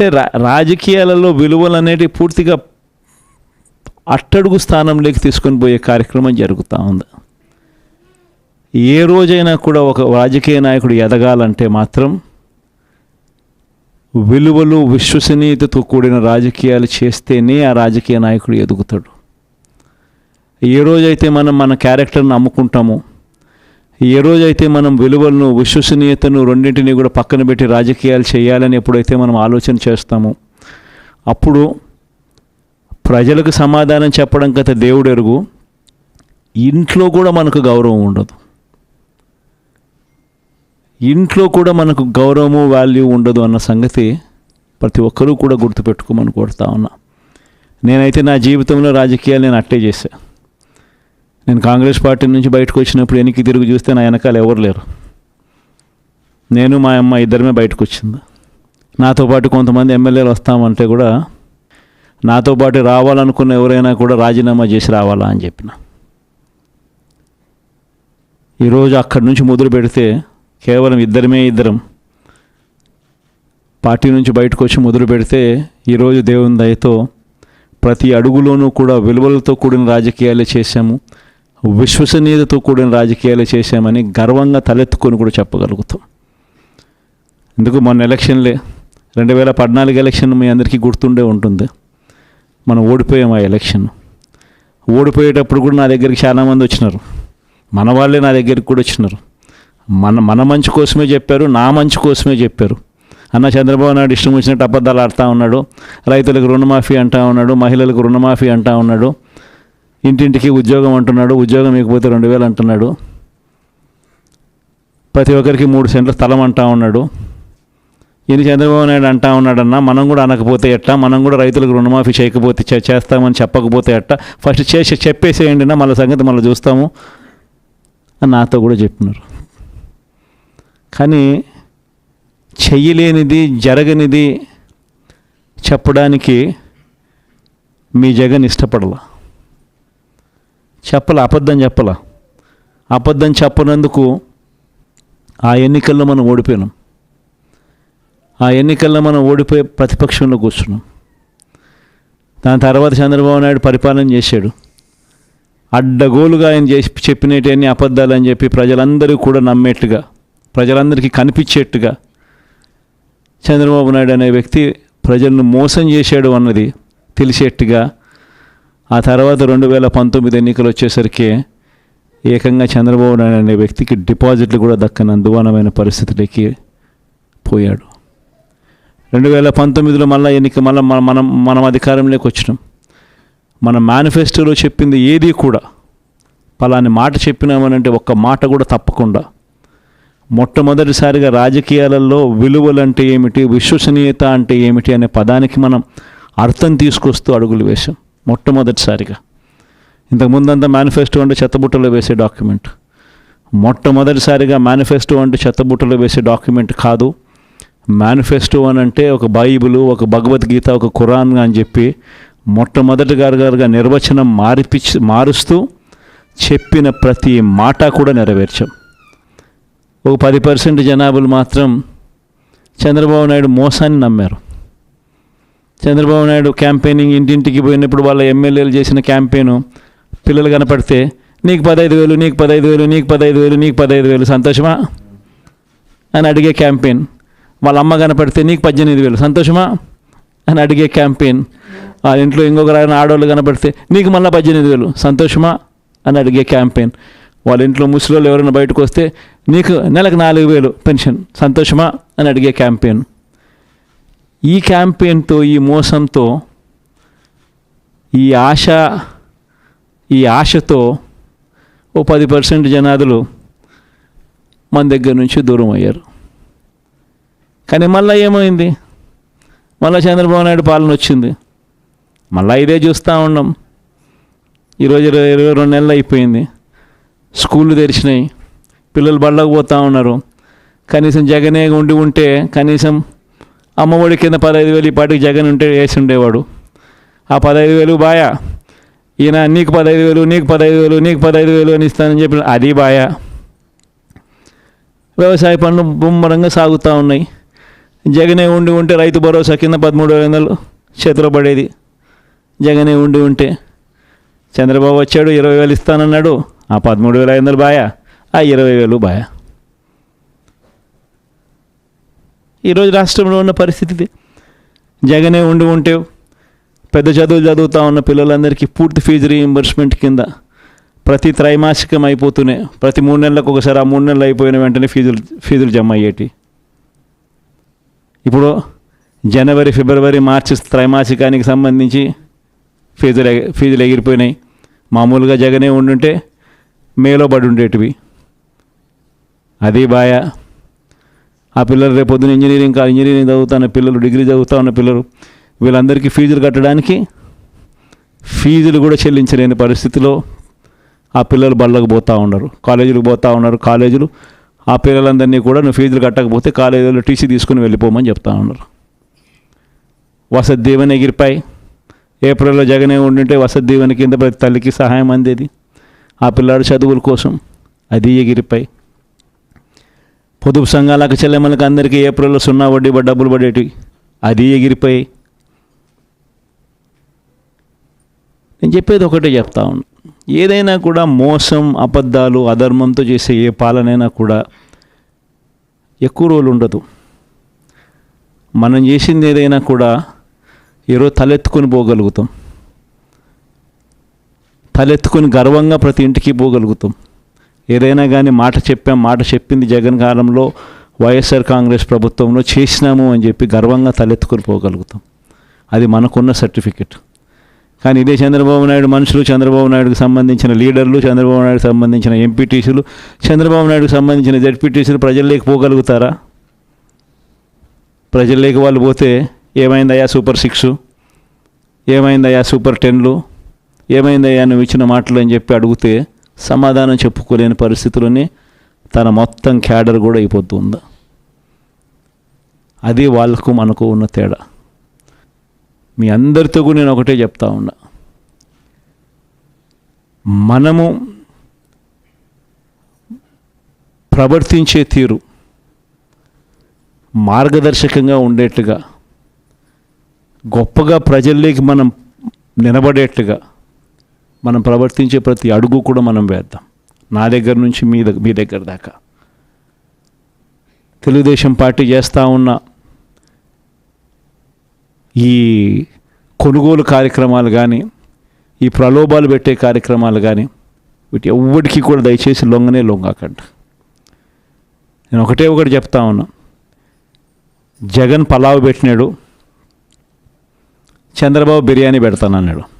అంటే రా రాజకీయాలలో విలువలు అనేటివి పూర్తిగా అట్టడుగు స్థానంలోకి తీసుకొని పోయే కార్యక్రమం జరుగుతూ ఉంది. ఏ రోజైనా కూడా ఒక రాజకీయ నాయకుడు ఎదగాలంటే మాత్రం విలువలు విశ్వసనీయతతో కూడిన రాజకీయాలు చేస్తేనే ఆ రాజకీయ నాయకుడు ఎదుగుతాడు. ఏ రోజైతే మనం మన క్యారెక్టర్ని అమ్ముకుంటామో ఏ రోజైతే మనం విలువలను విశ్వసనీయతను రెండింటినీ కూడా పక్కన పెట్టి రాజకీయాలు చేయాలని ఎప్పుడైతే మనం ఆలోచన చేస్తామో అప్పుడు ప్రజలకు సమాధానం చెప్పడం కథ దేవుడు ఎరుగు ఇంట్లో కూడా మనకు గౌరవం ఉండదు. ఇంట్లో కూడా మనకు గౌరవము వాల్యూ ఉండదు అన్న సంగతి ప్రతి ఒక్కరూ కూడా గుర్తుపెట్టుకోమని కోరుతా ఉన్నా. నేనైతే నా జీవితంలో రాజకీయాలు నేను అట్టే చేశాను నేను కాంగ్రెస్ పార్టీ నుంచి బయటకు వచ్చినప్పుడు వెనక్కి తిరిగి చూస్తే నా వెనకాల ఎవరు లేరు. నేను మా అమ్మ ఇద్దరమే బయటకు వచ్చింది. నాతో పాటు కొంతమంది ఎమ్మెల్యేలు వస్తామంటే కూడా నాతో పాటు రావాలనుకున్న ఎవరైనా కూడా రాజీనామా చేసి రావాలా అని చెప్పిన. ఈరోజు అక్కడి నుంచి మొదలు పెడితే కేవలం ఇద్దరమే ఇద్దరం. పార్టీ నుంచి బయటకు వచ్చి మొదలు పెడితే ఈరోజు దేవుని దయతో ప్రతి అడుగులోనూ కూడా విలువలతో కూడిన రాజకీయాలే చేశాము. విశ్వసనీయతతో కూడిన రాజకీయాలు చేశామని గర్వంగా తలెత్తుకొని కూడా చెప్పగలుగుతాం. ఎందుకు మొన్న ఎలక్షన్లే రెండు వేల పద్నాలుగు ఎలక్షన్ మీ అందరికీ గుర్తుండే ఉంటుంది. మనం ఓడిపోయాం ఆ ఎలక్షన్. ఓడిపోయేటప్పుడు కూడా నా దగ్గరికి చాలామంది వచ్చినారు. మన వాళ్ళే నా దగ్గరికి కూడా వచ్చినారు. మన మన మంచి కోసమే చెప్పారు నా మంచి కోసమే చెప్పారు. అన్న చంద్రబాబు నాయుడు ఇష్టం వచ్చినట్టు అబద్ధాలు ఆడుతూ ఉన్నాడు రైతులకు రుణమాఫీ అంటా ఉన్నాడు మహిళలకు రుణమాఫీ అంటా ఉన్నాడు ఇంటింటికి ఉద్యోగం అంటున్నాడు ఉద్యోగం ఇకపోతే రెండు వేలు అంటున్నాడు. ప్రతి ఒక్కరికి మూడు సెంట్ల స్థలం అంటా ఉన్నాడు. ఈయన చంద్రబాబు నాయుడు అంటా ఉన్నాడన్నా మనం కూడా అనకపోతే ఎట్టా? మనం కూడా రైతులకు రుణమాఫీ చేయకపోతే చేస్తామని చెప్పకపోతే ఎట్టా? ఫస్ట్ చేసి చెప్పేసేయండి నా మళ్ళీ సంగతి మళ్ళీ చూస్తాము అని నాతో కూడా చెప్పినారు. కానీ చెయ్యలేనిది జరగనిది చెప్పడానికి మీ జగన్ ఇష్టపడలా. చెప్పలే అబద్ధం చెప్పలా. అబద్ధం చెప్పనందుకు ఆ ఎన్నికల్లో మనం ఓడిపోయినాం. ఆ ఎన్నికల్లో మనం ఓడిపోయి ప్రతిపక్షంలో కూర్చున్నాం. దాని తర్వాత చంద్రబాబు నాయుడు పరిపాలన చేశాడు. అడ్డగోలుగా ఆయన చేసి చెప్పినటన్ని అబద్ధాలు అని చెప్పి ప్రజలందరూ కూడా నమ్మేట్టుగా ప్రజలందరికీ కనిపించేట్టుగా చంద్రబాబు నాయుడు అనే వ్యక్తి ప్రజలను మోసం చేశాడు అన్నది తెలిసేట్టుగా ఆ తర్వాత రెండు వేల పంతొమ్మిది ఎన్నికలు వచ్చేసరికి ఏకంగా చంద్రబాబు నాయుడు అనే వ్యక్తికి డిపాజిట్లు కూడా దక్కని అందువానమైన పరిస్థితులకి పోయాడు. రెండు వేల పంతొమ్మిదిలో మళ్ళీ ఎన్నిక మళ్ళీ మన- మనం మనం అధికారంలోకి వచ్చినాం. మన మేనిఫెస్టోలో చెప్పింది ఏది కూడా పలాని మాట చెప్పినామనంటే ఒక్క మాట కూడా తప్పకుండా. మొట్టమొదటిసారిగా రాజకీయాలలో విలువలు అంటే ఏమిటి విశ్వసనీయత అంటే ఏమిటి అనే పదానికి మనం అర్థం తీసుకొస్తూ అడుగులు వేశాం. మొట్టమొదటిసారిగా. ఇంతకుముందంతా మేనిఫెస్టో అంటే చెత్తబుట్టలో వేసే డాక్యుమెంట్ మొట్టమొదటిసారిగా మేనిఫెస్టో అంటే చెత్తబుట్టలో వేసే డాక్యుమెంట్ కాదు. మేనిఫెస్టో అని అంటే ఒక బైబిల్ ఒక భగవద్గీత ఒక ఖురాన్ అని చెప్పి మొట్టమొదటి గారుగా నిర్వచనం మారిపిచ్చి మారుస్తూ చెప్పిన ప్రతి మాట కూడా నెరవేర్చాం. ఒక పది పర్సెంట్ జనాభాలు మాత్రం చంద్రబాబు నాయుడు మోసాన్ని నమ్మారు. చంద్రబాబు నాయుడు క్యాంపెయినింగ్ ఇంటింటికి పోయినప్పుడు వాళ్ళ ఎమ్మెల్యేలు చేసిన క్యాంపెయిన్ పిల్లలు కనపడితే నీకు పదహైదు వేలు నీకు పదహైదు వేలు నీకు పదహైదు వేలు నీకు పదహైదు వేలు సంతోషమా? అని అడిగే క్యాంపెయిన్. వాళ్ళ అమ్మ కనపడితే నీకు పద్దెనిమిది వేలు సంతోషమా? అని అడిగే క్యాంపెయిన్. వాళ్ళ ఇంట్లో ఇంకొక ఆయన ఆడవాళ్ళు కనపడితే నీకు మళ్ళీ పద్దెనిమిది వేలు సంతోషమా? అని అడిగే క్యాంపెయిన్. వాళ్ళ ఇంట్లో ముసలోళ్ళు ఎవరైనా బయటకు వస్తే నీకు నెలకు నాలుగు వేలు పెన్షన్ సంతోషమా? అని అడిగే క్యాంపెయిన్. ఈ క్యాంపెయిన్తో ఈ మోసంతో ఈ ఆశ ఈ ఆశతో ఓ పది పర్సెంట్ జనాదులు మన దగ్గర నుంచి దూరం అయ్యారు. కానీ మళ్ళీ ఏమైంది? మళ్ళీ చంద్రబాబు నాయుడు పాలన వచ్చింది. మళ్ళీ ఇదే చూస్తూ ఉన్నాం. ఈరోజు ఇరవై ఇరవై రెండు నెలలు అయిపోయింది. స్కూళ్ళు తెరిచినాయి. పిల్లలు బళ్ళకు పోతూ ఉన్నారు. కనీసం జగనే ఉండి ఉంటే కనీసం అమ్మఒడి కింద పదహైదు వేలు ఈ పాటికి జగన్ ఉంటే వేసి ఉండేవాడు. ఆ పదహైదు వేలు బాయా? ఈయన నీకు పదహైదు వేలు నీకు పదహైదు వేలు నీకు పదహైదు వేలు అని ఇస్తానని చెప్పి అది బాయా? వ్యవసాయ పనులు ముమ్మరంగా సాగుతూ ఉన్నాయి. జగనే ఉండి ఉంటే రైతు భరోసా కింద పదమూడు వేల వందలు చేతిలో పడేది. జగనే ఉండి ఉంటే చంద్రబాబు వచ్చాడు ఇరవై వేలు ఇస్తానన్నాడు. ఆ పదమూడు వేల ఐదు వందలు బాయా? ఆ ఇరవై వేలు బాయా? ఈరోజు రాష్ట్రంలో ఉన్న పరిస్థితి జగనే ఉండి ఉంటే పెద్ద చదువులు చదువుతూ ఉన్న పిల్లలందరికీ పూర్తి ఫీజు రీఎంబర్స్మెంట్ కింద ప్రతి త్రైమాసికం అయిపోతూనే ప్రతి మూడు నెలలకు ఒకసారి ఆ మూడు నెలలు అయిపోయిన వెంటనే ఫీజులు ఫీజులు జమ అయ్యేటి. ఇప్పుడు జనవరి ఫిబ్రవరి మార్చి త్రైమాసికానికి సంబంధించి ఫీజులు ఫీజులు ఎగిరిపోయినాయి. మామూలుగా జగనే ఉండుంటే మేలో పడి ఉండేటివి. అది బాయా ఆ పిల్లలు రేపొద్దున ఇంజనీరింగ్ కాదు ఇంజనీరింగ్ చదువుతున్న పిల్లలు డిగ్రీ చదువుతా ఉన్న పిల్లలు. వీళ్ళందరికీ ఫీజులు కట్టడానికి ఫీజులు కూడా చెల్లించలేని పరిస్థితిలో ఆ పిల్లలు బళ్ళకు పోతూ ఉన్నారు. కాలేజీలకు పోతూ ఉన్నారు కాలేజీలు. ఆ పిల్లలందరినీ కూడా నువ్వు ఫీజులు కట్టకపోతే కాలేజీలో టీసీ తీసుకుని వెళ్ళిపోమని చెప్తా ఉన్నారు. వసతి దీవెన ఎగిరిపాయి. ఏప్రిల్లో జగనే ఉండింటే వసతి దీవెన కింద ప్రతి తల్లికి సహాయం అందేది? ఆ పిల్లాడు చదువుల కోసం అది ఎగిరిపాయి. పొదుపు సంఘాలకు చెల్లెమ్మలకు అందరికీ ఏప్రిల్లో సున్నా వడ్డీ డబ్బులు పడేటివి. అది ఎగిరిపోయి. నేను చెప్పేది ఒకటే చెప్తా ఉన్నా. ఏదైనా కూడా మోసం అబద్ధాలు అధర్మంతో చేసే ఏ పాలనైనా కూడా ఎక్కువ రోజులు ఉండదు. మనం చేసింది ఏదైనా కూడా ఈరోజు తలెత్తుకొని పోగలుగుతాం. తలెత్తుకొని గర్వంగా ప్రతి ఇంటికి పోగలుగుతాం. ఏదైనా కానీ మాట చెప్పాం మాట చెప్పింది జగన్ కాలంలో వైఎస్ఆర్ కాంగ్రెస్ ప్రభుత్వంలో చేసినాము అని చెప్పి గర్వంగా తలెత్తుకొని పోగలుగుతాం. అది మనకున్న సర్టిఫికెట్. కానీ ఇదే చంద్రబాబు నాయుడు మనుషులు చంద్రబాబు నాయుడుకి సంబంధించిన లీడర్లు చంద్రబాబు నాయుడుకు సంబంధించిన ఎంపీటీసీలు చంద్రబాబు నాయుడుకి సంబంధించిన జడ్పీటీసీలు ప్రజల్లోకి పోగలుగుతారా? ప్రజల్లోకి వాళ్ళు పోతే ఏమైందయ్యా సూపర్ సిక్స్? ఏమైందయ్యా సూపర్ టెన్లు? ఏమైందయ్యా నువ్వు ఇచ్చిన మాటలు అని చెప్పి అడిగితే సమాధానం చెప్పుకోలేని పరిస్థితుల్లోనే తన మొత్తం క్యాడర్ కూడా అయిపోతుంది అది వాళ్ళకు మనకు ఉన్న తేడా. మీ అందరితో కూడా నేను ఒకటే చెప్తా ఉన్నా. మనము ప్రవర్తించే తీరు మార్గదర్శకంగా ఉండేట్టుగా గొప్పగా ప్రజల్లోకి మనం నిలబడేట్టుగా మనం ప్రవర్తించే ప్రతి అడుగు కూడా మనం వేద్దాం. నా దగ్గర నుంచి మీ దగ్గర మీ దగ్గర దాకా. తెలుగుదేశం పార్టీ చేస్తూ ఉన్న ఈ కొనుగోలు కార్యక్రమాలు కానీ ఈ ప్రలోభాలు పెట్టే కార్యక్రమాలు కానీ వీటి ఎవ్వడికి కూడా దయచేసి లొంగనే లొంగకండి. నేను ఒకటే ఒకటి చెప్తా ఉన్నా. జగన్ పలావ్ పెట్టినాడు. చంద్రబాబు బిర్యానీ పెడతానన్నాడు.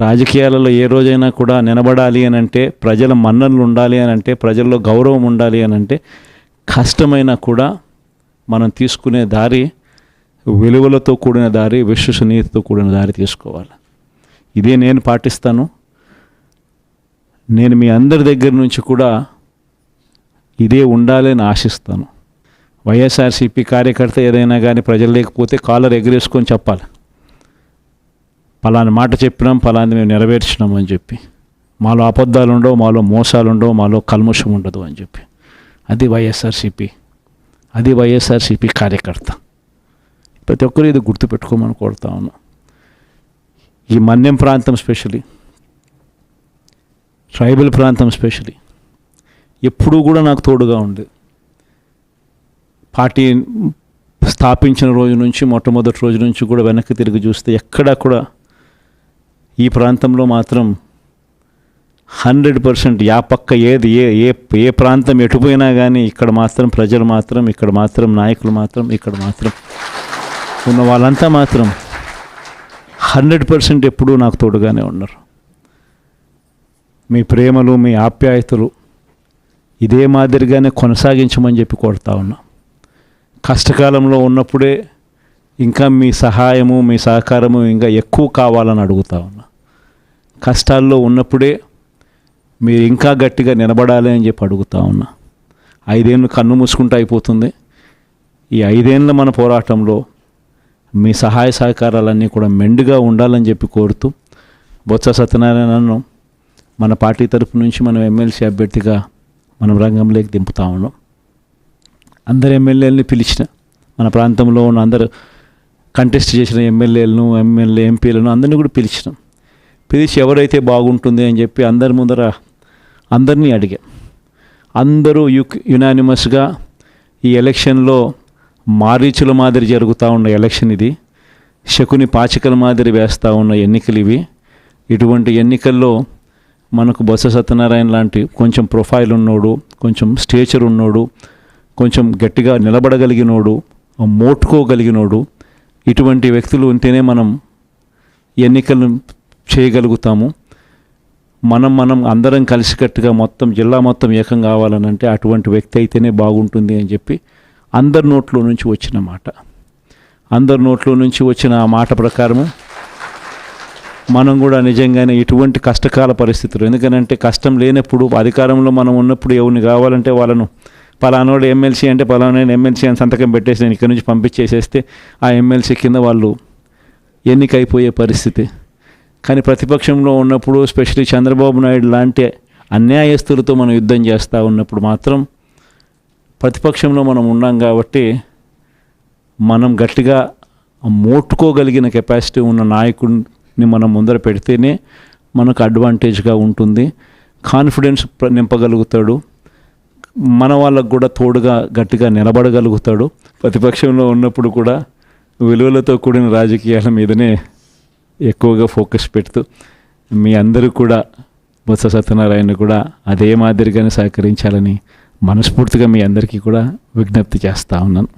రాజకీయాలలో ఏ రోజైనా కూడా నిలబడాలి అని అంటే ప్రజల మన్ననలు ఉండాలి అని అంటే ప్రజల్లో గౌరవం ఉండాలి అని అంటే కష్టమైనా కూడా మనం తీసుకునే దారి విలువలతో కూడిన దారి విశ్వసనీయతతో కూడిన దారి తీసుకోవాలి. ఇదే నేను పాటిస్తాను. నేను మీ అందరి దగ్గర నుంచి కూడా ఇదే ఉండాలి అని ఆశిస్తాను. వైఎస్ఆర్సీపీ కార్యకర్త ఏదైనా కానీ ప్రజలు లేకపోతే కాలర్ ఎగరేసుకొని చెప్పాలి. పలాని మాట చెప్పినాం పలాని మేము నెరవేర్చినాం అని చెప్పి. మాలో అబద్ధాలు ఉండవు మాలో మోసాలు ఉండవు మాలో కల్ముషం ఉండదు అని చెప్పి. అది వైఎస్ఆర్సీపీ. అది వైఎస్ఆర్సీపీ కార్యకర్త. ప్రతి ఒక్కరు ఇది గుర్తుపెట్టుకోమని కోరుతా ఉన్నాం. ఈ మన్యం ప్రాంతం స్పెషలీ ట్రైబల్ ప్రాంతం స్పెషలీ ఎప్పుడూ కూడా నాకు తోడుగా ఉంది పార్టీ స్థాపించిన రోజు నుంచి మొట్టమొదటి రోజు నుంచి కూడా వెనక్కి తిరిగి చూస్తే ఎక్కడా కూడా ఈ ప్రాంతంలో మాత్రం హండ్రెడ్ పర్సెంట్ యా పక్క ఏది ఏ ఏ ఏ ప్రాంతం ఎటుపోయినా కానీ ఇక్కడ మాత్రం ప్రజలు మాత్రం ఇక్కడ మాత్రం నాయకులు మాత్రం ఇక్కడ మాత్రం ఉన్న వాళ్ళంతా మాత్రం హండ్రెడ్ పర్సెంట్ ఎప్పుడూ నాకు తోడుగానే ఉన్నారు. మీ ప్రేమలు మీ ఆప్యాయతలు ఇదే మాదిరిగానే కొనసాగించమని చెప్పి కోరుతా ఉన్నా. కష్టకాలంలో ఉన్నప్పుడే ఇంకా మీ సహాయము మీ సహకారము ఇంకా ఎక్కువ కావాలని అడుగుతా ఉన్నా. కష్టాల్లో ఉన్నప్పుడే మీరు ఇంకా గట్టిగా నిలబడాలి అని చెప్పి అడుగుతా ఉన్నా. ఐదేళ్ళు కన్ను మూసుకుంటూ అయిపోతుంది. ఈ ఐదేళ్ళ మన పోరాటంలో మీ సహాయ సహకారాలన్నీ కూడా మెండుగా ఉండాలని చెప్పి కోరుతూ బొత్స సత్యనారాయణను మన పార్టీ తరపు నుంచి మనం ఎమ్మెల్సీ అభ్యర్థిగా మనం రంగంలోకి దింపుతా ఉన్నాం. అందరు ఎమ్మెల్యేలని పిలిచిన మన ప్రాంతంలో ఉన్న అందరు కంటెస్ట్ చేసిన ఎమ్మెల్యేలను ఎమ్మెల్యే ఎంపీలను అందరినీ కూడా పిలిచినాం. పిలిచి ఎవరైతే బాగుంటుంది అని చెప్పి అందరి ముందర అందరినీ అడిగాం. అందరూ యు యునానిమస్గా ఈ ఎలక్షన్లో మారీచుల మాదిరి జరుగుతూ ఉన్న ఎలక్షన్ ఇది. శకుని పాచికల మాదిరి వేస్తూ ఉన్న ఎన్నికలు ఇవి. ఇటువంటి ఎన్నికల్లో మనకు బొత్స సత్యనారాయణ లాంటి కొంచెం ప్రొఫైల్ ఉన్నోడు కొంచెం స్టేచర్ ఉన్నోడు కొంచెం గట్టిగా నిలబడగలిగినోడు మోటుకోగలిగినోడు ఇటువంటి వ్యక్తులు ఉంటేనే మనం ఎన్నికలను చేయగలుగుతాము. మనం మనం అందరం కలిసికట్టుగా మొత్తం జిల్లా మొత్తం ఏకం కావాలని అంటే అటువంటి వ్యక్తి అయితేనే బాగుంటుంది అని చెప్పి అందరి నోట్లో నుంచి వచ్చిన మాట. అందరి నోట్లో నుంచి వచ్చిన ఆ మాట ప్రకారము మనం కూడా నిజంగానే ఇటువంటి కష్టకాల పరిస్థితులు. ఎందుకనంటే కష్టం లేనప్పుడు అధికారంలో మనం ఉన్నప్పుడు ఎవరిని కావాలంటే వాళ్ళను పలానోడు ఎమ్మెల్సీ అంటే పలానా ఎమ్మెల్సీ అని సంతకం పెట్టేసి నేను ఇక్కడ నుంచి పంపించేసేస్తే ఆ ఎమ్మెల్సీ కింద వాళ్ళు ఎన్నికైపోయే పరిస్థితి. కానీ ప్రతిపక్షంలో ఉన్నప్పుడు స్పెషల్లీ చంద్రబాబు నాయుడు లాంటి అన్యాయస్తులతో మనం యుద్ధం చేస్తూ ఉన్నప్పుడు మాత్రం ప్రతిపక్షంలో మనం ఉన్నాం కాబట్టి మనం గట్టిగా మోట్టుకోగలిగిన కెపాసిటీ ఉన్న నాయకుడిని మనం ముందర పెడితేనే మనకు అడ్వాంటేజ్గా ఉంటుంది. కాన్ఫిడెన్స్ నింపగలుగుతాడు. మన వాళ్ళకు కూడా తోడుగా గట్టిగా నిలబడగలుగుతాడు. ప్రతిపక్షంలో ఉన్నప్పుడు కూడా విలువలతో కూడిన రాజకీయాల మీదనే ఎక్కువగా ఫోకస్ పెడుతూ మీ అందరూ కూడా బొత్స సత్యనారాయణ కూడా అదే మాదిరిగానే సహకరించాలని మనస్ఫూర్తిగా మీ అందరికీ కూడా విజ్ఞప్తి చేస్తూ ఉన్నాను.